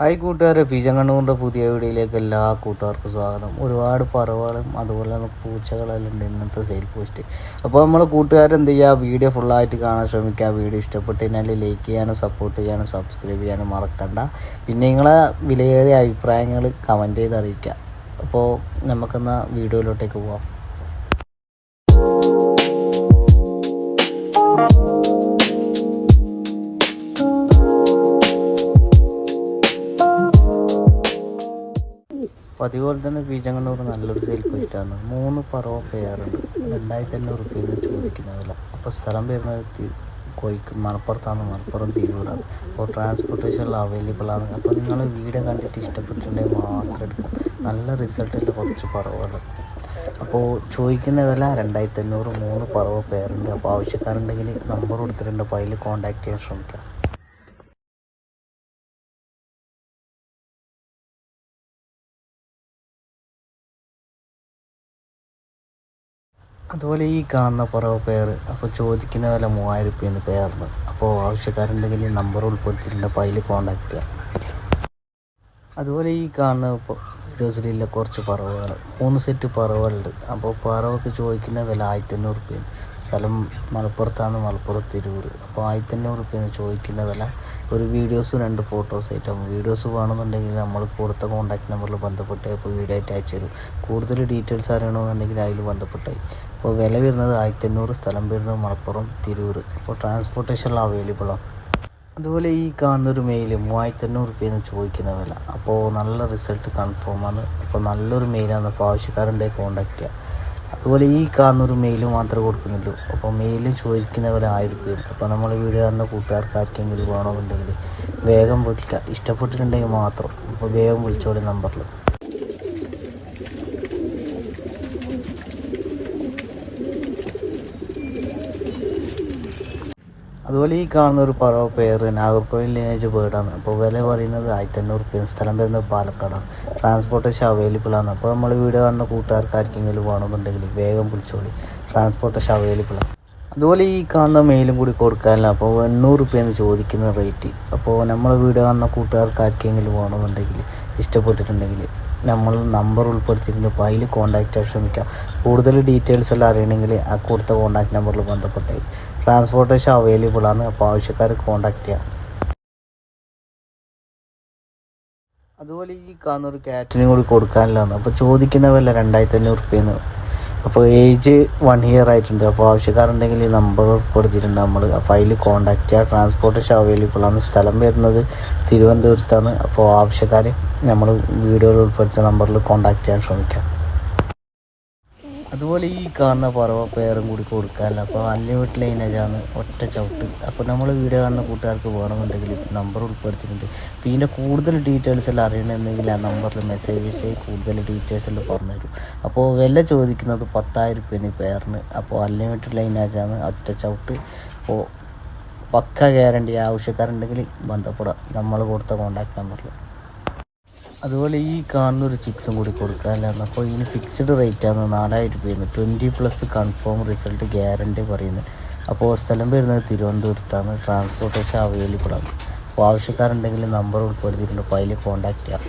Hi കൂട്ടുകാരെ ഫിജങ്കണ്ണൂറിന്റെ പുതിയ വീഡിയോയിലേക്ക് എല്ലാ കൂട്ടുകാർക്കും സ്വാഗതം. ഒരുപാട് പറവകളും അതുപോലെ തന്നെ പൂച്ചകളെല്ലാം ഉണ്ട് ഇന്നത്തെ സെയിൽ പോസ്റ്റ് അപ്പോൾ നമ്മൾ കൂട്ടുകാരെന്ത് ചെയ്യുക? വീഡിയോ ഫുള്ളായിട്ട് കാണാൻ ശ്രമിക്കുക. വീഡിയോ ഇഷ്ടപ്പെട്ട് കഴിഞ്ഞാൽ ലൈക്ക് ചെയ്യാനും സപ്പോർട്ട് ചെയ്യാനും സബ്സ്ക്രൈബ് ചെയ്യാനും മറക്കണ്ട. പിന്നെ നിങ്ങളെ വിലയേറിയ അഭിപ്രായങ്ങൾ കമന്റ് ചെയ്ത് അറിയിക്കുക. അപ്പോൾ നമുക്കെന്നാൽ വീഡിയോയിലോട്ടേക്ക് പോവാം. അപ്പോൾ അതുപോലെ തന്നെ ബീജങ്ങണ്ണൂർ നല്ലൊരു സെയിൽ പോയിട്ടാണ് മൂന്ന് പറവ പെയറുണ്ട് രണ്ടായിരത്തി അഞ്ഞൂറ് റുപ്യാണ് ചോദിക്കുന്ന വില അപ്പോൾ സ്ഥലം വരുന്നത് കോഴിക്ക് മലപ്പുറത്താണ്. മലപ്പുറം തിരൂരാണ്. അപ്പോൾ ട്രാൻസ്പോർട്ടേഷനിൽ അവൈലബിൾ ആണ്. അപ്പോൾ നിങ്ങൾ വീഡിയോ കണ്ടിട്ട് ഇഷ്ടപ്പെട്ടിട്ടുണ്ടെങ്കിൽ മാത്രം എടുക്കാം. നല്ല റിസൾട്ടിന്റെ കുറച്ച് പറവുകൾ അപ്പോൾ ചോദിക്കുന്ന വില രണ്ടായിരത്തി അഞ്ഞൂറ് മൂന്ന് പറവ പേരുണ്ട് അപ്പോൾ ആവശ്യക്കാരുണ്ടെങ്കിൽ നമ്പർ കൊടുത്തിട്ടുണ്ട്. അപ്പോൾ അതിൽ കോൺടാക്ട് ചെയ്യാൻ ശ്രമിക്കാം. അതുപോലെ ഈ കാണുന്ന കുറവ് പെയർ അപ്പോൾ ചോദിക്കുന്ന വില മൂവായിരം റുപ്യാണ് പെയറിന് അപ്പോൾ ആവശ്യക്കാരുണ്ടെങ്കിൽ നമ്പർ ഉൾപ്പെടുത്തിയിട്ടുണ്ട് അപ്പോൾ അതിൽ കോൺടാക്ട് ചെയ്യാം. അതുപോലെ ഈ കാണുന്ന വീഡിയോസിലുള്ള കുറച്ച് പറവുകൾ. മൂന്ന് സെറ്റ് പറവുകളുണ്ട്. അപ്പോൾ പറവൊക്കെ ചോദിക്കുന്ന വില ആയിരത്തി അഞ്ഞൂറ് റുപ്യാണ് സ്ഥലം മലപ്പുറത്താണ് മലപ്പുറം തിരൂർ. അപ്പോൾ ആയിരത്തി അഞ്ഞൂറ് റുപ്യാണ് ചോദിക്കുന്ന വില ഒരു വീഡിയോസും രണ്ട് ഫോട്ടോസ് ആയിട്ടാകും വീഡിയോസ് വേണമെന്നുണ്ടെങ്കിൽ നമ്മൾ കൊടുത്ത കോൺടാക്ട് നമ്പറിൽ ബന്ധപ്പെട്ട് ഇപ്പോൾ വീഡിയോ ആയിട്ട് അയച്ചു തരും കൂടുതൽ ഡീറ്റെയിൽസ് അറിയണമെന്നുണ്ടെങ്കിൽ അതിൽ ബന്ധപ്പെട്ടായി. അപ്പോൾ വില വരുന്നത് ആയിരത്തി അഞ്ഞൂറ് സ്ഥലം വരുന്നത് മലപ്പുറം തിരൂർ. അപ്പോൾ ട്രാൻസ്പോർട്ടേഷനിൽ അവൈലബിൾ ആണ് അതുപോലെ ഈ കാണുന്നൊരു മെയിൽ മൂവായിരത്തി അഞ്ഞൂറ് റുപ്യെന്ന് ചോദിക്കുന്ന വില. അപ്പോൾ നല്ല റിസൾട്ട് കൺഫേം ആണ്. അപ്പോൾ നല്ലൊരു മെയിലാണ് അപ്പോൾ ആവശ്യക്കാരന്റെ കോണ്ടാക്ട് ചെയ്യുക അതുപോലെ ഈ കാണുന്നൊരു മെയിൽ മാത്രമേ കൊടുക്കുന്നുള്ളൂ. അപ്പോൾ മെയിലും ചോദിക്കുന്ന വില ആയിരം രൂപയാണ് അപ്പോൾ നമ്മൾ വീഡിയോ കാണുന്ന കൂട്ടുകാർക്ക് ആർക്കെങ്കിലും വേണമെന്നുണ്ടെങ്കിൽ വേഗം വിളിക്കുക ഇഷ്ടപ്പെട്ടിട്ടുണ്ടെങ്കിൽ മാത്രം. അപ്പോൾ വേഗം വിളിച്ചോളി നമ്പറിൽ. അതുപോലെ ഈ കാണുന്ന ഒരു പറവ പേര് നാഗർകോവിൽ ലീനേജ് ബേർഡാണ് അപ്പോൾ വില പറയുന്നത് ആയിരത്തി അഞ്ഞൂറ് റുപ്യ സ്ഥലം വരുന്നത് പാലക്കാടാണ്. ട്രാൻസ്പോർട്ടേഷൻ അവൈലബിൾ ആണ്. അപ്പോൾ നമ്മൾ വീഡിയോ കാണുന്ന കൂട്ടുകാർക്ക് ആർക്കെങ്കിലും വേണമെന്നുണ്ടെങ്കിൽ വേഗം വിളിച്ചോളി. ട്രാൻസ്പോർട്ടേഷൻ അവൈലബിൾ ആണ്. അതുപോലെ ഈ കാണുന്ന മെയിലും കൂടി കൊടുക്കാനില്ല. അപ്പോൾ എണ്ണൂറ് റുപ്യാണ് ചോദിക്കുന്ന റേറ്റ് അപ്പോൾ നമ്മൾ വീഡിയോ കാണുന്ന കൂട്ടുകാർക്ക് ആർക്കെങ്കിലും വേണമെന്നുണ്ടെങ്കിൽ ഇഷ്ടപ്പെട്ടിട്ടുണ്ടെങ്കിൽ നമ്മൾ നമ്പർ ഉൾപ്പെടുത്തിയിട്ടുണ്ട്. അപ്പോൾ അതിൽ കോൺടാക്റ്റ് ചെയ്യാൻ ശ്രമിക്കാം. കൂടുതൽ ഡീറ്റെയിൽസ് എല്ലാം അറിയണമെങ്കിൽ ആ കൊടുത്ത കോൺടാക്ട് നമ്പറിൽ ബന്ധപ്പെട്ടായി. ട്രാൻസ്പോർട്ടേഷൻ അവൈലബിൾ ആണ്. അപ്പോൾ ആവശ്യക്കാർ കോണ്ടാക്ട് ചെയ്യാം. അതുപോലെ ഈ കാണുന്ന ഒരു കാറ്റിനും കൂടി കൊടുക്കാനുള്ളതാണ്. അപ്പോൾ ചോദിക്കുന്നവല്ല രണ്ടായിരത്തി അഞ്ഞൂറ് റുപ്യെന്ന്. അപ്പോൾ ഏജ് വൺ ഇയർ ആയിട്ടുണ്ട്. അപ്പോൾ ആവശ്യക്കാരുണ്ടെങ്കിൽ ഈ നമ്പർ കൊടുത്തിട്ടുണ്ട് നമ്മൾ അപ്പോൾ അതിൽ കോണ്ടാക്ട് ചെയ്യുക ട്രാൻസ്പോർട്ടേഷൻ അവൈലബിൾ ആണ്. സ്ഥലം വരുന്നത് തിരുവനന്തപുരത്താണ്. അപ്പോൾ ആവശ്യക്കാർ നമ്മൾ വീഡിയോയിൽ ഉൾപ്പെടുത്തിയ നമ്പറിൽ കോൺടാക്റ്റ് ചെയ്യാൻ ശ്രമിക്കാം. അതുപോലെ ഈ കാണുന്ന പറവ പേരും കൂടി കൊടുക്കാമല്ലോ അപ്പോൾ അൺലിമിറ്റഡ് ലൈനേജാണ് ഒറ്റ ചവിട്ട്. അപ്പോൾ നമ്മൾ വീഡിയോ കാണുന്ന കൂട്ടുകാർക്ക് വേണമെന്നുണ്ടെങ്കിൽ നമ്പർ ഉൾപ്പെടുത്തിയിട്ടുണ്ട്. അപ്പോൾ ഇതിന്റെ കൂടുതൽ ഡീറ്റെയിൽസ് എല്ലാം അറിയണമെന്നുണ്ടെങ്കിൽ ആ നമ്പറിൽ മെസ്സേജ് ഇട്ട് കൂടുതൽ ഡീറ്റെയിൽസ് എല്ലാം പറഞ്ഞുതരും അപ്പോൾ വില ചോദിക്കുന്നത് പത്തായിരം റുപ്യാണ് പേരിന് അപ്പോൾ അൺലിമിറ്റഡ് ലൈനേജാണ് ഒറ്റ ചവിട്ട്. അപ്പോൾ പക്ക ഗ്യാരണ്ടി ആവശ്യക്കാരുണ്ടെങ്കിൽ ബന്ധപ്പെടാം. നമ്മൾ കൊടുത്ത കോൺടാക്ട് നമ്പറിൽ അതുപോലെ ഈ കാണുന്ന ഒരു ഫിക്സും കൂടി കൊടുക്കാനാണ് അപ്പോൾ ഇതിന് ഫിക്സ്ഡ് റേറ്റ് ആണ് നാലായിരം രൂപയാണ്. Twenty plus confirm result guarantee പറയുന്നത് അപ്പോൾ സ്ഥലം വരുന്നത് തിരുവനന്തപുരത്താണ്. ട്രാൻസ്പോർട്ടേഷൻ അവൈലബിൾ ആണ്. അപ്പോൾ ആവശ്യക്കാരുണ്ടെങ്കിൽ നമ്പർ ഉൾപ്പെടുത്തിയിട്ടുണ്ട്. അപ്പോൾ അതിൽ കോൺടാക്റ്റ് ചെയ്യാം.